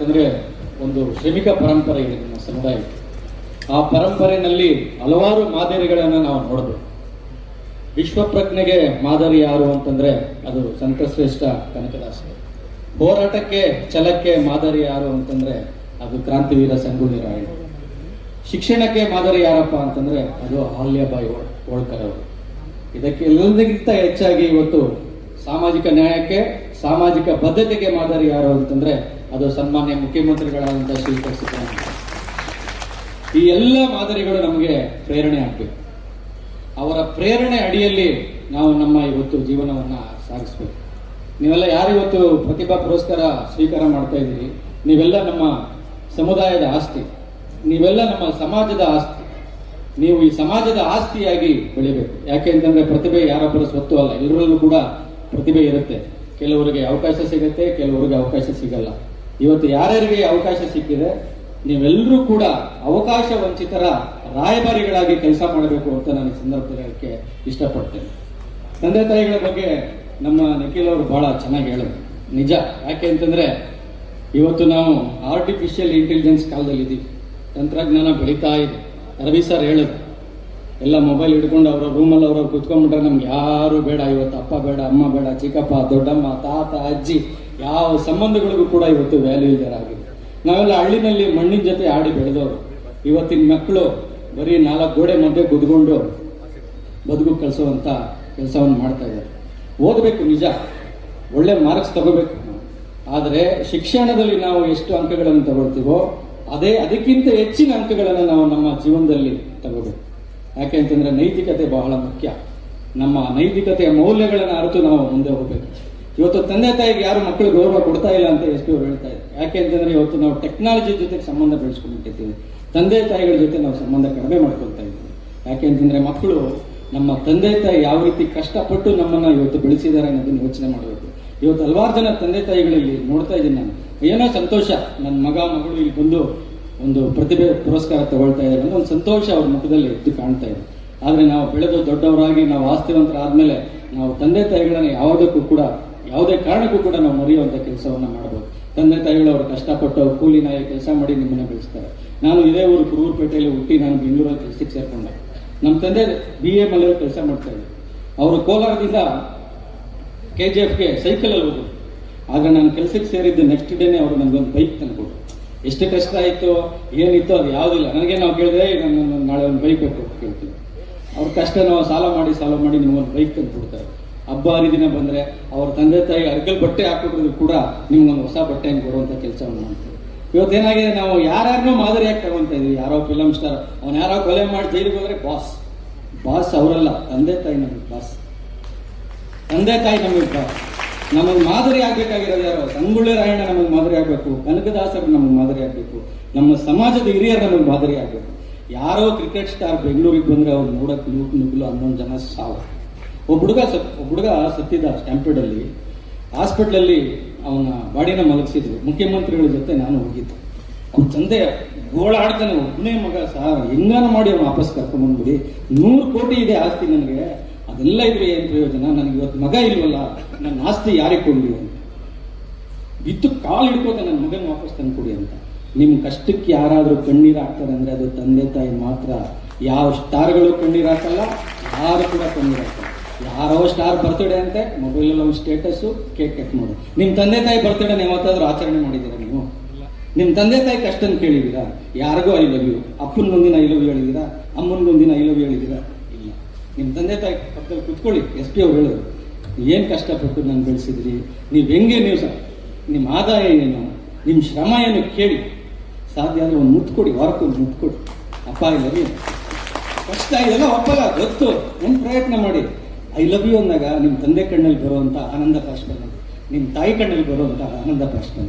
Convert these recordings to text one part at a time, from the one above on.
ಅಂತಂದ್ರೆ ಒಂದು ಶ್ರಮಿಕ ಪರಂಪರೆ ಇದೆ ನಮ್ಮ ಸಮುದಾಯಕ್ಕೆ. ಆ ಪರಂಪರೆಯಲ್ಲಿ ಹಲವಾರು ಮಾದರಿಗಳನ್ನು ನಾವು ನೋಡಬೇಕು. ವಿಶ್ವಪ್ರಜ್ಞೆಗೆ ಮಾದರಿ ಯಾರು ಅಂತಂದ್ರೆ ಅದು ಸಂತಶ್ರೇಷ್ಠ ಕನಕದಾಸ. ಹೋರಾಟಕ್ಕೆ, ಛಲಕ್ಕೆ ಮಾದರಿ ಯಾರು ಅಂತಂದ್ರೆ ಅದು ಕ್ರಾಂತಿವೀರ ಸಂಗೊಳ್ಳಿ ರಾಯಣ್ಣ. ಶಿಕ್ಷಣಕ್ಕೆ ಮಾದರಿ ಯಾರಪ್ಪ ಅಂತಂದ್ರೆ ಅದು ಆಲ್ಯಾಬಾಯಿ ಹೋಳ್- ಹೋಳ್ಕರ್ ಅವರು. ಇದಕ್ಕೆ ಎಲ್ಲದಕ್ಕಿಂತ ಹೆಚ್ಚಾಗಿ ಇವತ್ತು ಸಾಮಾಜಿಕ ನ್ಯಾಯಕ್ಕೆ, ಸಾಮಾಜಿಕ ಬದ್ಧತೆಗೆ ಮಾದರಿ ಯಾರು ಅಂತಂದ್ರೆ ಅದು ಸನ್ಮಾನ್ಯ ಮುಖ್ಯಮಂತ್ರಿಗಳಾದಂಥ ಸಿದ್ದರಾಮಯ್ಯ ಈ ಎಲ್ಲ ಮಾದರಿಗಳು ನಮಗೆ ಪ್ರೇರಣೆ ಆಗಬೇಕು. ಅವರ ಪ್ರೇರಣೆ ಅಡಿಯಲ್ಲಿ ನಾವು ನಮ್ಮ ಇವತ್ತು ಜೀವನವನ್ನ ಸಾಗಿಸ್ಬೇಕು. ನೀವೆಲ್ಲ ಯಾರು ಇವತ್ತು ಪ್ರತಿಭಾ ಪುರಸ್ಕಾರ ಸ್ವೀಕಾರ ಮಾಡ್ತಾ ಇದ್ದೀರಿ? ನೀವೆಲ್ಲ ನಮ್ಮ ಸಮುದಾಯದ ಆಸ್ತಿ. ನೀವೆಲ್ಲ ನಮ್ಮ ಸಮಾಜದ ಆಸ್ತಿ. ನೀವು ಈ ಸಮಾಜದ ಆಸ್ತಿಯಾಗಿ ಬೆಳಿಬೇಕು. ಯಾಕೆ ಅಂತಂದ್ರೆ ಪ್ರತಿಭೆ ಯಾರೊಬ್ಬರ ಸ್ವತ್ತು ಅಲ್ಲ. ಎಲ್ಲರಲ್ಲೂ ಕೂಡ ಪ್ರತಿಭೆ ಇರುತ್ತೆ. ಕೆಲವರಿಗೆ ಅವಕಾಶ ಸಿಗುತ್ತೆ, ಕೆಲವರಿಗೆ ಅವಕಾಶ ಸಿಗಲ್ಲ. ಇವತ್ತು ಯಾರ್ಯಾರಿಗೆ ಅವಕಾಶ ಸಿಕ್ಕಿದೆ ನೀವೆಲ್ಲರೂ ಕೂಡ ಅವಕಾಶ ವಂಚಿತರ ರಾಯಭಾರಿಗಳಾಗಿ ಕೆಲಸ ಮಾಡಬೇಕು ಅಂತ ನಾನು ಸಂದರ್ಭಕ್ಕೆ ಇಷ್ಟಪಡ್ತೇನೆ. ತಂದೆ ತಾಯಿಗಳ ಬಗ್ಗೆ ನಮ್ಮ ನಿಖಿಲ್ ಅವರು ಬಹಳ ಚೆನ್ನಾಗಿ ಹೇಳಿದ್ರು ನಿಜ. ಯಾಕೆ ಅಂತಂದ್ರೆ, ಇವತ್ತು ನಾವು ಆರ್ಟಿಫಿಷಿಯಲ್ ಇಂಟೆಲಿಜೆನ್ಸ್ ಕಾಲದಲ್ಲಿ ಇದ್ದೀವಿ ತಂತ್ರಜ್ಞಾನ ಬೆಳೀತಾ ಇದೆ. ರವಿ ಸರ್ ಹೇಳಿದ್ರು ಎಲ್ಲ ಮೊಬೈಲ್ ಹಿಡ್ಕೊಂಡು ಅವರ ರೂಮಲ್ಲಿ ಅವ್ರವ್ರು ಕುತ್ಕೊಂಡ್ಬಿಟ್ರೆ ನಮ್ಗೆ ಯಾರು ಬೇಡ. ಇವತ್ತು ಅಪ್ಪ ಬೇಡ, ಅಮ್ಮ ಬೇಡ, ಚಿಕ್ಕಪ್ಪ, ದೊಡ್ಡಮ್ಮ, ತಾತ, ಅಜ್ಜಿ ಯಾವ ಸಂಬಂಧಗಳಿಗೂ ಕೂಡ ಇವತ್ತು ವ್ಯಾಲ್ಯೂ ಆಗಿದೆ ನಾವೆಲ್ಲ ಹಳ್ಳಿನಲ್ಲಿ ಮಣ್ಣಿನ ಜೊತೆ ಆಡಿ ಬೆಳೆದವರು. ಇವತ್ತಿನ ಮಕ್ಕಳು ಬರೀ ನಾಲ್ಕು ಗೋಡೆ ಮಧ್ಯೆ ಕುದ್ಕೊಂಡು ಬದುಕು ಕಳಿಸುವಂತ ಕೆಲಸವನ್ನು ಮಾಡ್ತಾ ಇದ್ದಾರೆ. ಓದಬೇಕು ನಿಜ. ಒಳ್ಳೆ ಮಾರ್ಕ್ಸ್ ತಗೋಬೇಕು ಆದರೆ ಶಿಕ್ಷಣದಲ್ಲಿ ನಾವು ಎಷ್ಟು ಅಂಕಗಳನ್ನು ತಗೊಳ್ತೀವೋ ಅದೇ, ಅದಕ್ಕಿಂತ ಹೆಚ್ಚಿನ ಅಂಕಗಳನ್ನು ನಾವು ನಮ್ಮ ಜೀವನದಲ್ಲಿ ತಗೋಬೇಕು. ಯಾಕೆ ಅಂತಂದ್ರೆ ನೈತಿಕತೆ ಬಹಳ ಮುಖ್ಯ. ನಮ್ಮ ನೈತಿಕತೆಯ ಮೌಲ್ಯಗಳನ್ನು ಅರಿತು ನಾವು ಮುಂದೆ ಹೋಗ್ಬೇಕು. ಇವತ್ತು ತಂದೆ ತಾಯಿಗೆ ಯಾರು ಮಕ್ಕಳು ಗೌರವ ಕೊಡ್ತಾ ಇಲ್ಲ ಅಂತ ಅವರು ಹೇಳ್ತಾ ಇದ್ದಾರೆ. ಯಾಕೆ ಅಂತಂದ್ರೆ ಇವತ್ತು ನಾವು ಟೆಕ್ನಾಲಜಿ ಜೊತೆಗೆ ಸಂಬಂಧ ಬೆಳೆಸ್ಕೊಂಡ್ಬಿಟ್ಟಿದ್ದೀವಿ ತಂದೆ ತಾಯಿಗಳ ಜೊತೆ ನಾವು ಸಂಬಂಧ ಕಡಿಮೆ ಮಾಡ್ಕೊಳ್ತಾ ಇದ್ದೀವಿ. ಯಾಕೆ ಅಂತಂದ್ರೆ ಮಕ್ಕಳು ನಮ್ಮ ತಂದೆ ತಾಯಿ ಯಾವ ರೀತಿ ಕಷ್ಟಪಟ್ಟು ನಮ್ಮನ್ನ ಇವತ್ತು ಬೆಳೆಸಿದ್ದಾರೆ ಅನ್ನೋದನ್ನ ಯೋಚನೆ ಮಾಡಬೇಕು. ಇವತ್ತು ಹಲವಾರು ಜನ ತಂದೆ ತಾಯಿಗಳಲ್ಲಿ ನೋಡ್ತಾ ಇದ್ದೀನಿ ನಾನು. ಏನೋ ಸಂತೋಷ. ನನ್ನ ಮಗ, ಮಗಳು ಇಲ್ಲಿ ಬಂದು ಒಂದು ಪ್ರತಿಭೆ, ಪುರಸ್ಕಾರ ತಗೊಳ್ತಾ ಇದ್ದಾರೆ ಅಂದ್ರೆ ಒಂದು ಸಂತೋಷ ಅವ್ರ ಮುಖದಲ್ಲಿ ಎದ್ದು ಕಾಣ್ತಾ ಇದೆ. ಆದ್ರೆ ನಾವು ಬೆಳೆದು ದೊಡ್ಡವರಾಗಿ, ನಾವು ಆಸ್ತಿವಂತರಾದ್ಮೇಲೆ ನಾವು ತಂದೆ ತಾಯಿಗಳನ್ನ ಯಾವುದಕ್ಕೂ ಕೂಡ ಯಾವುದೇ ಕಾರಣಕ್ಕೂ ಕೂಡ ನಾವು ಮರೆಯುವಂಥ ಕೆಲಸವನ್ನ ಮಾಡಬಹುದು. ತಂದೆ ತಾಯಿಗಳು ಅವರು ಕಷ್ಟಪಟ್ಟು ಅವ್ರು ಕೂಲಿ ನಾಯಿ ಕೆಲಸ ಮಾಡಿ ನಿಮ್ಮನ್ನ ಬೆಳೆಸ್ತಾರೆ. ನಾನು ಇದೇ ಊರು ಕುರುಬುರಪೇಟೆಯಲ್ಲಿ ಹುಟ್ಟಿ ನಾನು ಬೆಂಗಳೂರಲ್ಲಿ ಕೆಲಸಕ್ಕೆ ಸೇರ್ಕೊಂಡೆ. ನಮ್ಮ ತಂದೆ ಬಿ ಎ ಮಲೆಯವರು ಕೆಲಸ ಮಾಡ್ತಾ ಇದ್ದೆ ಅವರು ಕೋಲಾರದಿಂದ ಕೆ ಜಿ ಎಫ್ಗೆ ಸೈಕಲಲ್ಲಿ ಹೋದರು. ಆಗ ನಾನು ಕೆಲಸಕ್ಕೆ ಸೇರಿದ್ದು ನೆಕ್ಸ್ಟ್ ಡೇನೆ ಅವರು ನನಗೊಂದು ಬೈಕ್ ತಂದ್ಕೊಟ್ರು. ಎಷ್ಟು ಕಷ್ಟ ಆಯಿತು, ಏನಿತ್ತು ಅದು ಯಾವುದಿಲ್ಲ ನನಗೆ ನಾವು ಕೇಳಿದ್ರೆ ನಾನು ನಾಳೆ ಒಂದು ಬೈಕ್ ಬೇಕು ಕೇಳ್ತೀನಿ ಅವ್ರ ಕಷ್ಟ ನಾವು ಸಾಲ ಮಾಡಿ ಸಾಲ ಮಾಡಿ ನಿಮ್ಗೊಂದು ಬೈಕ್ ತಂದು ಕೊಡ್ತಾರೆ ಹಬ್ಬ ಹರಿದಿನ ಬಂದ್ರೆ ಅವ್ರ ತಂದೆ ತಾಯಿ ಅರ್ಗಲ್ ಬಟ್ಟೆ ಹಾಕಿದ್ರು ಕೂಡ ನಿಮ್ಗೊಂದು ಹೊಸ ಬಟ್ಟೆಯನ್ನು ಕೊಡುವಂಥ ಕೆಲಸವನ್ನು ಇವತ್ತು ಏನಾಗಿದೆ ನಾವು ಯಾರ್ಯಾರನ್ನೂ ಮಾದರಿಯಾಗಿ ತಗೊಂತ ಇದೀವಿ. ಯಾರೋ ಫಿಲಮ್ ಸ್ಟಾರ್, ಅವ್ನು ಯಾರೋ ಕೊಲೆ ಮಾಡಿ ಜೈಲಿಗೆ ಹೋದ್ರೆ ಬಾಸ್. ಬಾಸ್ ಅವರಲ್ಲ, ತಂದೆ ತಾಯಿ ನಮಗೆ ಬಾಸ್. ತಂದೆ ತಾಯಿ ನಮಗೆ ಬಾಸ್. ನಮಗೆ ಮಾದರಿ ಆಗ್ಬೇಕಾಗಿರೋದು ಯಾರೋ? ಸಂಗೊಳ್ಳಿ ರಾಯಣ್ಣ ನಮಗೆ ಮಾದರಿ ಆಗಬೇಕು. ಕನಕದಾಸರು ನಮಗೆ ಮಾದರಿ ಆಗಬೇಕು. ನಮ್ಮ ಸಮಾಜದ ಹಿರಿಯರು ನಮಗೆ ಮಾದರಿ ಆಗಬೇಕು. ಯಾರೋ ಕ್ರಿಕೆಟ್ ಸ್ಟಾರ್ ಬೆಂಗಳೂರಿಗೆ ಬಂದ್ರೆ ಅವ್ರು ನೋಡಕ್ ನೂಕು ನುಗ್ಗಲು ಹನ್ನೊಂದು ಜನ ಸಾವು ಒಬ್ಬ ಹುಡುಗ ಸತ್, ಒಬ್ಬ ಹುಡುಗ ಸತ್ತಿದ್ದ ಸ್ಟ್ಯಾಂಪೇಡ್ ಅಲ್ಲಿ ಹಾಸ್ಪಿಟ್ಲಲ್ಲಿ ಅವನ ಬಾಡಿನ ಮಲಗಿಸಿದ್ರು. ಮುಖ್ಯಮಂತ್ರಿಗಳ ಜೊತೆ ನಾನು ಹೋಗಿದ್ದೆ. ಅವ್ನ ತಂದೆ ಗೋಳಾಡ್ತಾನೆ ಒಬ್ಬನೇ ಮಗ ಸಹ ಹೆಂಗಾನ ಮಾಡಿ ಅವ್ನು ವಾಪಸ್ ಕರ್ಕೊಂಡ್ಬಂದ್ಬಿಡಿ ನೂರು ಕೋಟಿ ಇದೆ ಆಸ್ತಿ ನನಗೆ. ಅದೆಲ್ಲ ಇದ್ರೆ ಏನು ಪ್ರಯೋಜನ? ನನಗೆ ಇವತ್ತು ಮಗ ಇಲ್ವಲ್ಲ? ನನ್ನ ಆಸ್ತಿ ಯಾರಿಗೆ ಕೊಡ್ಲಿ ಅಂತ. ಬಿದ್ದು ಕಾಲು ಹಿಡ್ಕೋತೆ ನನ್ನ ಮಗನ ವಾಪಸ್ ತಂದ್ಕೊಡಿ ಅಂತ. ನಿಮ್ಮ ಕಷ್ಟಕ್ಕೆ ಯಾರಾದರೂ ಕಣ್ಣೀರು ಹಾಕ್ತಾರೆ ಅಂದ್ರೆ ಅದು ತಂದೆ ತಾಯಿ ಮಾತ್ರ. ಯಾವ ಸ್ಟಾರ್ಗಳು ಕಣ್ಣೀರು ಹಾಕಲ್ಲ, ಯಾರು ಕೂಡ ಕಣ್ಣೀರು ಹಾಕಲ್ಲ. ಯಾರೋ ಸ್ಟಾರ್ ಬರ್ತಡೇ ಅಂತೆ ಮೊಬೈಲಲ್ಲಿ ಒಂದು ಸ್ಟೇಟಸ್ಸು ಕೇಕ್ ಕಟ್ ಮಾಡು. ನಿಮ್ಮ ತಂದೆ ತಾಯಿ ಬರ್ತಡೇ ಯಾವತ್ತಾದ್ರೂ ಆಚರಣೆ ಮಾಡಿದ್ದೀರಾ ನೀವು? ನಿಮ್ಮ ತಂದೆ ತಾಯಿ ಕಷ್ಟನ ಕೇಳಿದ್ದೀರಾ? ಯಾರಿಗೂ ಐ ಲವ್ ಯು ಅಪ್ಪನಿಗೊಂದಿನ ಐ ಲವ್ ಯು ಹೇಳಿದೀರಾ ಅಮ್ಮನಿಗೊಂದಿನ ಐ ಲವ್ ಯು ಹೇಳಿದ್ದೀರಾ? ಇಲ್ಲ. ನಿಮ್ಮ ತಂದೆ ತಾಯಿ ಪಕ್ಕದಲ್ಲಿ ಕುತ್ಕೊಳ್ಳಿ ಎಸ್ ಪಿ ಅವ್ರು ಹೇಳೋದು ಏನು ಕಷ್ಟಪಟ್ಟು ನಾನು ಬೆಳೆಸಿದ್ರಿ? ನೀವು ಹೆಂಗೆ ನೀವು ಸಹ ನಿಮ್ಮ ಆದಾಯ ಏನು ನಿಮ್ಮ ಶ್ರಮ ಏನು ಕೇಳಿ. ಸಾಧ್ಯ ಆದರೆ ಒಂದು ಮುತ್ಕೊಡಿ ವಾರಕ್ಕೆ ಒಂದು ಮುತ್ತು ಕೊಡಿ. ಅಪ್ಪ ಇಲ್ಲ. ಕಷ್ಟ ಇದೆಲ್ಲ ಒಪ್ಪಲ್ಲ ಗೊತ್ತು. ಒಂದು ಪ್ರಯತ್ನ ಮಾಡಿ. ಐ ಲವ್ ಯು ಅಂದಾಗ ನಿಮ್ಮ ತಂದೆ ಕಣ್ಣಲ್ಲಿ ಬರುವಂತ ಆನಂದ ಪ್ರಶ್ನೆ ನಿಮ್ಮ ತಾಯಿ ಕಣ್ಣಲ್ಲಿ ಬರುವಂತ ಆನಂದ ಪ್ರಶ್ನೆ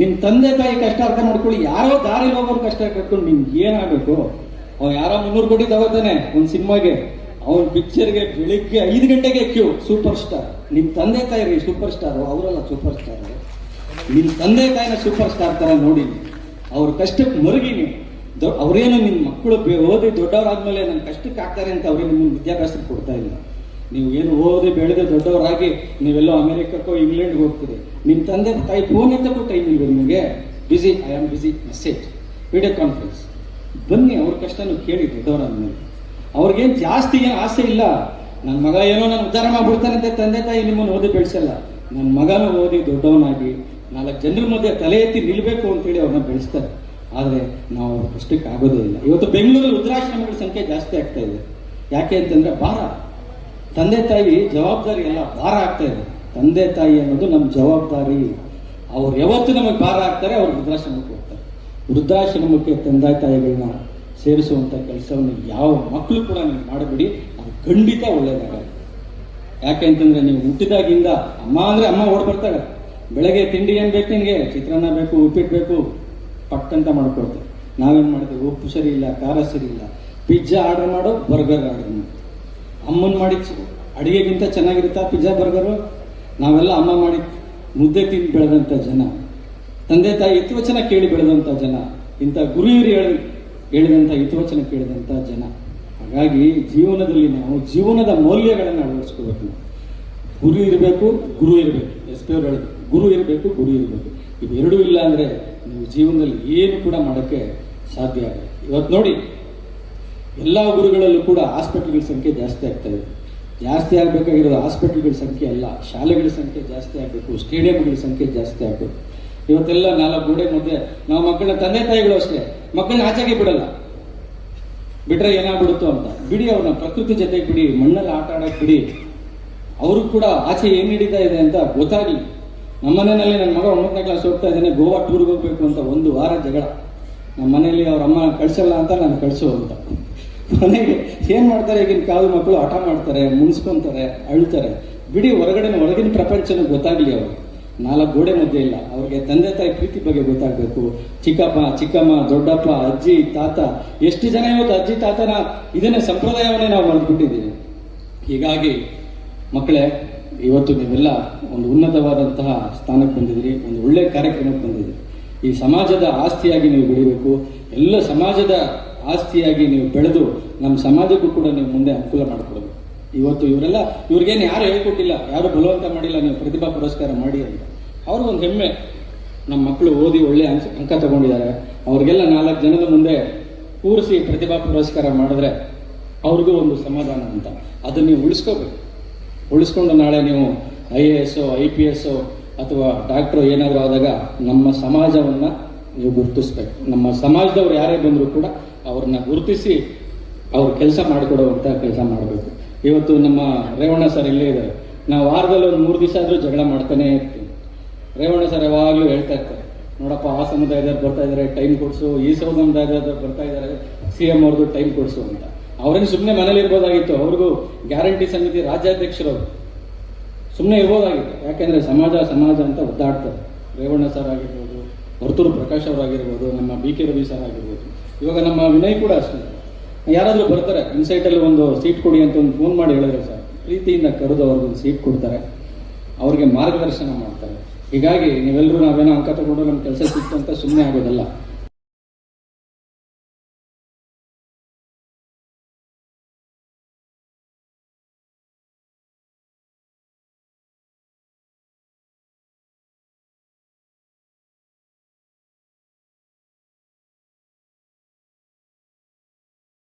ನಿಮ್ಮ ತಂದೆ ತಾಯಿ ಕಷ್ಟ ಅರ್ಥ ಮಾಡ್ಕೊಳ್ಳಿ, ಯಾರೋ ದಾರಿಲಿ ಹೋಗೋರು ಕಷ್ಟ ಕಟ್ಕೊಂಡು ನಿಮ್ಗೆ ಏನಾಗಬೇಕು? ಅವ್ ಯಾರೋ ಮುನ್ನೂರು ಕೋಟಿ ತಗೋತಾನೆ ಒಂದು ಸಿನಿಮಾಗೆ. ಅವ್ನ ಪಿಕ್ಚರ್ಗೆ ಬೆಳಿಗ್ಗೆ ಐದು ಗಂಟೆಗೆ ಕ್ಯೂ ಸೂಪರ್ ಸ್ಟಾರ್ ನಿಮ್ಮ ತಂದೆ ತಾಯಿ ರೀ ಸೂಪರ್ ಸ್ಟಾರು ಅವರೆಲ್ಲ ಸೂಪರ್ ಸ್ಟಾರ್ ನಿಮ್ಮ ತಂದೆ ತಾಯಿನ ಸೂಪರ್ ಸ್ಟಾರ್ ಥರ ನೋಡಿ, ಅವ್ರ ಕಷ್ಟಕ್ಕೆ ಮರುಗಿ ದೊ- ಅವರೇನು ನಿಮ್ಮ ಮಕ್ಕಳು ಓದಿ ದೊಡ್ಡವರಾದ್ಮೇಲೆ ನನ್ನ ಕಷ್ಟಕ್ಕೆ ಆಗ್ತಾರೆ ಅಂತ ಅವ್ರಿಗೆ ನಿಮ್ಮ ವಿದ್ಯಾಭ್ಯಾಸಕ್ಕೆ ಕೊಡ್ತಾ ಇಲ್ಲ. ನೀವು ಏನು ಓದಿ ಬೆಳೆದು ದೊಡ್ಡವರಾಗಿ ನೀವೆಲ್ಲೋ ಅಮೆರಿಕಕ್ಕೋ ಇಂಗ್ಲೆಂಡ್ಗೆ ಹೋಗ್ತೀರಿ. ನಿಮ್ಮ ತಂದೆ ತಾಯಿ ಫೋನ್ ಎತ್ತಕ್ಕೂ ಟೈಮ್ ಇಲ್ವ ನಿಮಗೆ? Busy I am busy message video conference ಬನ್ನಿ, ಅವ್ರ ಕಷ್ಟನೂ ಕೇಳಿ ದೊಡ್ಡವರಾದ ಮೇಲೆ. ಅವ್ರಿಗೇನು ಜಾಸ್ತಿ ಏನು ಆಸೆ ಇಲ್ಲ. ನನ್ನ ಮಗ ಏನೋ ನಾನು ಉದ್ಧಾರ ಅಂತ ತಂದೆ ತಾಯಿ ನಿಮ್ಮನ್ನು ಓದಿ ಬೆಳೆಸಲ್ಲ. ನನ್ನ ಮಗನೂ ಓದಿ ದೊಡ್ಡವನಾಗಿ ನಾಲ್ಕು ಜನರ ಮಧ್ಯೆ ತಲೆ ಎತ್ತಿ ನಿಲ್ಲಬೇಕು ಅಂತೇಳಿ ಅವ್ರನ್ನ ಬೆಳೆಸ್ತಾರೆ. ಆದರೆ ನಾವು ಅವ್ರ ಕಷ್ಟಕ್ಕೆ ಆಗೋದೇ ಇಲ್ಲ. ಇವತ್ತು ಬೆಂಗಳೂರು ವೃದ್ಧಾಶ್ರಮಗಳ ಸಂಖ್ಯೆ ಜಾಸ್ತಿ ಆಗ್ತಾ ಇದೆ. ಯಾಕೆ ಅಂತಂದ್ರೆ ಭಾರ. ತಂದೆ ತಾಯಿ ಜವಾಬ್ದಾರಿ ಎಲ್ಲ ಭಾರ ಆಗ್ತಾ ಇದೆ. ತಂದೆ ತಾಯಿ ಅನ್ನೋದು ನಮ್ಮ ಜವಾಬ್ದಾರಿ. ಅವ್ರು ಯಾವತ್ತು ನಮಗೆ ಭಾರ ಆಗ್ತಾರೆ, ಅವ್ರು ವೃದ್ಧಾಶ್ರಮಕ್ಕೆ ಹೋಗ್ತಾರೆ. ವೃದ್ಧಾಶ್ರಮಕ್ಕೆ ತಂದೆ ತಾಯಿಗಳನ್ನ ಸೇರಿಸುವಂಥ ಕೆಲಸವನ್ನು ಯಾವ ಮಕ್ಕಳು ಕೂಡ ನೀವು ಮಾಡಬೇಡಿ. ಅದು ಖಂಡಿತ ಒಳ್ಳೆಯದಾಗಲ್ಲ ಯಾಕೆ ಅಂತಂದ್ರೆ ನೀವು ಹುಟ್ಟಿದಾಗಿಂದ ಅಮ್ಮ ಅಂದ್ರೆ ಅಮ್ಮ ಓಡ್ ಬರ್ತಾಳೆ ಬೆಳಗ್ಗೆ ತಿಂಡಿ ಏನು ಬೇಕು ನಿನ್ಗೆ ಚಿತ್ರಾನ್ನ ಬೇಕು, ಉಪ್ಪಿಟ್ಟು ಬೇಕು. ಪಟ್ಟಂತ ಮಾಡ್ಕೊಡ್ತೇವೆ ನಾವೇನ್ ಮಾಡ್ತೀವಿ ಉಪ್ಪು ಸರಿ ಇಲ್ಲ, ಖಾರ ಸರಿ ಇಲ್ಲ. ಪಿಜ್ಜಾ ಆರ್ಡರ್ ಮಾಡು, ಬರ್ಗರ್ ಆರ್ಡರ್ ಮಾಡು ಅಮ್ಮನ್ ಮಾಡಿ ಅಡಿಗೆಗಿಂತ ಚೆನ್ನಾಗಿರುತ್ತಾ ಪಿಜ್ಜಾ, ಬರ್ಗರು? ನಾವೆಲ್ಲ ಅಮ್ಮ ಮಾಡಿ ಮುದ್ದೆ ತಿಂದು ಬೆಳೆದಂಥ ಜನ. ತಂದೆ, ತಾಯಿ ಹಿತವಚನ ಕೇಳಿ ಬೆಳೆದಂಥ ಜನ. ಇಂಥ ಗುರು ಹೇಳಿ ಹೇಳಿದಂಥ ಹಿತವಚನ ಕೇಳಿದಂಥ ಜನ. ಹಾಗಾಗಿ ಜೀವನದಲ್ಲಿ ನಾವು ಜೀವನದ ಮೌಲ್ಯಗಳನ್ನು ಅಳವಡಿಸ್ಕೋಬೇಕು ಗುರು ಇರಬೇಕು ಗುರು ಇರಬೇಕು. ಎಸ್ ಹೇಳಿದ್ರು ಗುರು ಇರಬೇಕು ಗುರು ಇರಬೇಕು. ಇವೆರಡೂ ಇಲ್ಲ ಅಂದರೆ ನೀವು ಜೀವನದಲ್ಲಿ ಏನು ಕೂಡ ಮಾಡೋಕ್ಕೆ ಸಾಧ್ಯ ಆಗಲ್ಲ. ಇವತ್ತು ನೋಡಿ ಎಲ್ಲ ಊರುಗಳಲ್ಲೂ ಕೂಡ ಹಾಸ್ಪಿಟಲ್ಗಳ ಸಂಖ್ಯೆ ಜಾಸ್ತಿ ಆಗ್ತಾ ಜಾಸ್ತಿ ಆಗಬೇಕಾಗಿರೋದು ಹಾಸ್ಪಿಟಲ್ಗಳ ಸಂಖ್ಯೆ ಅಲ್ಲ, ಶಾಲೆಗಳ ಸಂಖ್ಯೆ ಜಾಸ್ತಿ ಆಗಬೇಕು ಸ್ಟೇಡಿಯಂಗಳ ಸಂಖ್ಯೆ ಜಾಸ್ತಿ ಆಗಬೇಕು. ಇವತ್ತೆಲ್ಲ ನಾಲ್ಕು ಗೋಡೆ ಮಧ್ಯೆ ನಾವು ಮಕ್ಕಳನ್ನ ತಂದೆ ತಾಯಿಗಳು ಅಷ್ಟೇ, ಮಕ್ಕಳನ್ನ ಆಚೆಗೆ ಬಿಡಲ್ಲ. ಬಿಟ್ರೆ ಏನಾಗ್ಬಿಡುತ್ತೋ ಅಂತ. ಬಿಡಿ ಅವ್ರನ್ನ, ಪ್ರಕೃತಿ ಜೊತೆಗೆ ಬಿಡಿ, ಮಣ್ಣಲ್ಲಿ ಆಟ ಆಡಕ್ಕೆ ಬಿಡಿ. ಅವರು ಕೂಡ ಆಚೆ ಏನ್ ನಡೀತಾ ಇದೆ ಅಂತ ಗೊತ್ತಾಗಿ ನಮ್ಮ ಮನೆಯಲ್ಲಿ ನನ್ನ ಮಗ ಒಂಬತ್ತನೇ ಕ್ಲಾಸ್ ಹೋಗ್ತಾ ಇದ್ದಾನೆ, ಗೋವಾ ಟೂರ್ಗೆ ಹೋಗ್ಬೇಕು ಅಂತ ಒಂದು ವಾರ ಜಗಳ. ನಮ್ಮ ಮನೆಯಲ್ಲಿ ಅವ್ರ ಅಮ್ಮ ಕಳ್ಸಲ್ಲ ಅಂತ ನಾನು ಕಳ್ಸೋ ಅಂತ. ಮನೆಗೆ ಏನ್ ಮಾಡ್ತಾರೆ ಈಗಿನ ಕಾಲದ ಮಕ್ಕಳು ಹಠ ಮಾಡ್ತಾರೆ, ಮುನ್ಸ್ಕೊಂತಾರೆ, ಅಳ್ತಾರೆ. ಬಿಡಿ ಹೊರಗಡೆ, ಹೊರಗಿನ ಪ್ರಪಂಚನ ಗೊತ್ತಾಗ್ಲಿ ಅವರು. ನಾಲ್ಕು ಗೋಡೆ ಮಧ್ಯೆ ಇಲ್ಲ. ಅವ್ರಿಗೆ ತಂದೆ ತಾಯಿ ಪ್ರೀತಿ ಬಗ್ಗೆ ಗೊತ್ತಾಗಬೇಕು. ಚಿಕ್ಕಪ್ಪ, ಚಿಕ್ಕಮ್ಮ, ದೊಡ್ಡಪ್ಪ, ಅಜ್ಜಿ, ತಾತ, ಎಷ್ಟು ಜನ ಇವತ್ತು ಅಜ್ಜಿ, ತಾತನ ಇದನ್ನೇ ಸಂಪ್ರದಾಯವನ್ನೇ ನಾವು ಮರೆತುಬಿಟ್ಟಿದ್ದೀವಿ. ಹೀಗಾಗಿ ಮಕ್ಕಳೇ, ಇವತ್ತು ನೀವೆಲ್ಲ ಒಂದು ಉನ್ನತವಾದಂತಹ ಸ್ಥಾನಕ್ಕೆ ಬಂದಿದ್ದೀರಿ, ಒಂದು ಒಳ್ಳೆ ಕಾರ್ಯಕ್ರಮಕ್ಕೆ ಬಂದಿದ್ದೀರಿ. ಈ ಸಮಾಜದ ಆಸ್ತಿಯಾಗಿ ನೀವು ಬೆಳಿಬೇಕು. ಎಲ್ಲ ಸಮಾಜದ ಆಸ್ತಿಯಾಗಿ ನೀವು ಬೆಳೆದು ನಮ್ಮ ಸಮಾಜಕ್ಕೂ ಕೂಡ ನೀವು ಮುಂದೆ ಅನುಕೂಲ ಮಾಡಿಕೊಡೋದು. ಇವತ್ತು ಇವರೆಲ್ಲ ಇವ್ರಿಗೇನು ಯಾರು ಹೇಳ್ಕೊಟ್ಟಿಲ್ಲ, ಯಾರು ಬಲವಂತ ಮಾಡಿಲ್ಲ, ನೀವು ಪ್ರತಿಭಾ ಪುರಸ್ಕಾರ ಮಾಡಿ ಅಂತ. ಅವ್ರಿಗೊಂದು ಹೆಮ್ಮೆ. ನಮ್ಮ ಮಕ್ಕಳು ಓದಿ ಒಳ್ಳೆ ಅಂಕ ಅಂಕ ತಗೊಂಡಿದ್ದಾರೆ. ಅವ್ರಿಗೆಲ್ಲ ನಾಲ್ಕು ಜನದ ಮುಂದೆ ಕೂರಿಸಿ ಪ್ರತಿಭಾ ಪುರಸ್ಕಾರ ಮಾಡಿದ್ರೆ ಅವ್ರಿಗೂ ಒಂದು ಸಮಾಧಾನ ಅಂತ. ಅದನ್ನ ನೀವು ಉಳಿಸ್ಕೋಬೇಕು. ಉಳಿಸ್ಕೊಂಡು ನಾಳೆ ನೀವು I A S I P S ಅಥವಾ ಡಾಕ್ಟ್ರು ಏನಾದರೂ ಆದಾಗ ನಮ್ಮ ಸಮಾಜವನ್ನು ನೀವು ಗುರುತಿಸ್ಬೇಕು. ನಮ್ಮ ಸಮಾಜದವ್ರು ಯಾರೇ ಬಂದರೂ ಕೂಡ ಅವ್ರನ್ನ ಗುರುತಿಸಿ ಅವ್ರ ಕೆಲಸ ಮಾಡಿಕೊಡುವಂಥ ಕೆಲಸ ಮಾಡಬೇಕು. ಇವತ್ತು ನಮ್ಮ ರೇವಣ್ಣ ಸರ್ ಇಲ್ಲೇ ಇದ್ದಾರೆ. ನಾವು ವಾರದಲ್ಲಿ ಒಂದು ಮೂರು ದಿವಸ ಆದರೂ ಜಗಳ ಮಾಡ್ತಾನೆ ಇರ್ತೀವಿ. ರೇವಣ್ಣ ಸರ್ ಯಾವಾಗಲೂ ಹೇಳ್ತಾ ಇರ್ತಾರೆ, ನೋಡಪ್ಪ ಆ ಸಮುದಾಯದವ್ರು ಬರ್ತಾ ಇದ್ದಾರೆ ಟೈಮ್ ಕೊಡಿಸು, ಈ ಸಮುದಾಯದವ್ರು ಬರ್ತಾ ಇದ್ದಾರೆ ಸಿ ಎಂ ಅವ್ರದ್ದು ಟೈಮ್ ಕೊಡಿಸು ಅಂತ. ಅವ್ರೇನು ಸುಮ್ಮನೆ ಮನೇಲಿ ಇರ್ಬೋದಾಗಿತ್ತು, ಅವ್ರಿಗೂ ಗ್ಯಾರಂಟಿ ಸಮಿತಿ ರಾಜ್ಯಾಧ್ಯಕ್ಷರು ಸುಮ್ಮನೆ ಇರ್ಬೋದಾಗಿತ್ತು. ಯಾಕೆಂದರೆ ಸಮಾಜ ಸಮಾಜ ಅಂತ ಒದ್ದಾಡ್ತಾರೆ. ರೇವಣ್ಣ ಸರ್ ಆಗಿರ್ಬೋದು ಹೊರತೂರು ಪ್ರಕಾಶ್ ಅವರಾಗಿರ್ಬೋದು, ನಮ್ಮ ಬಿ ಕೆ ರವಿ ಸರ್ ಆಗಿರ್ಬೋದು. ಇವಾಗ ನಮ್ಮ ವಿನಯ್ ಕೂಡ ಅಷ್ಟೇ. ಯಾರಾದರೂ ಬರ್ತಾರೆ ಇನ್ಸೈಟಲ್ಲಿ ಒಂದು ಸೀಟ್ ಕೊಡಿ ಅಂತ ಒಂದು ಫೋನ್ ಮಾಡಿ ಹೇಳಿದ್ರೆ ಸರ್. ಪ್ರೀತಿಯಿಂದ ಕರೆದು ಅವ್ರಿಗೊಂದು ಸೀಟ್ ಕೊಡ್ತಾರೆ. ಅವ್ರಿಗೆ ಮಾರ್ಗದರ್ಶನ ಮಾಡ್ತಾರೆ. ಹೀಗಾಗಿ ನೀವೆಲ್ಲರೂ ನಾವೇನೋ ಅಂಕ ತಗೊಂಡು ನಮ್ಮ ಕೆಲಸ ಸಿಕ್ತು ಅಂತ ಸುಮ್ಮನೆ ಆಗೋದಲ್ಲ.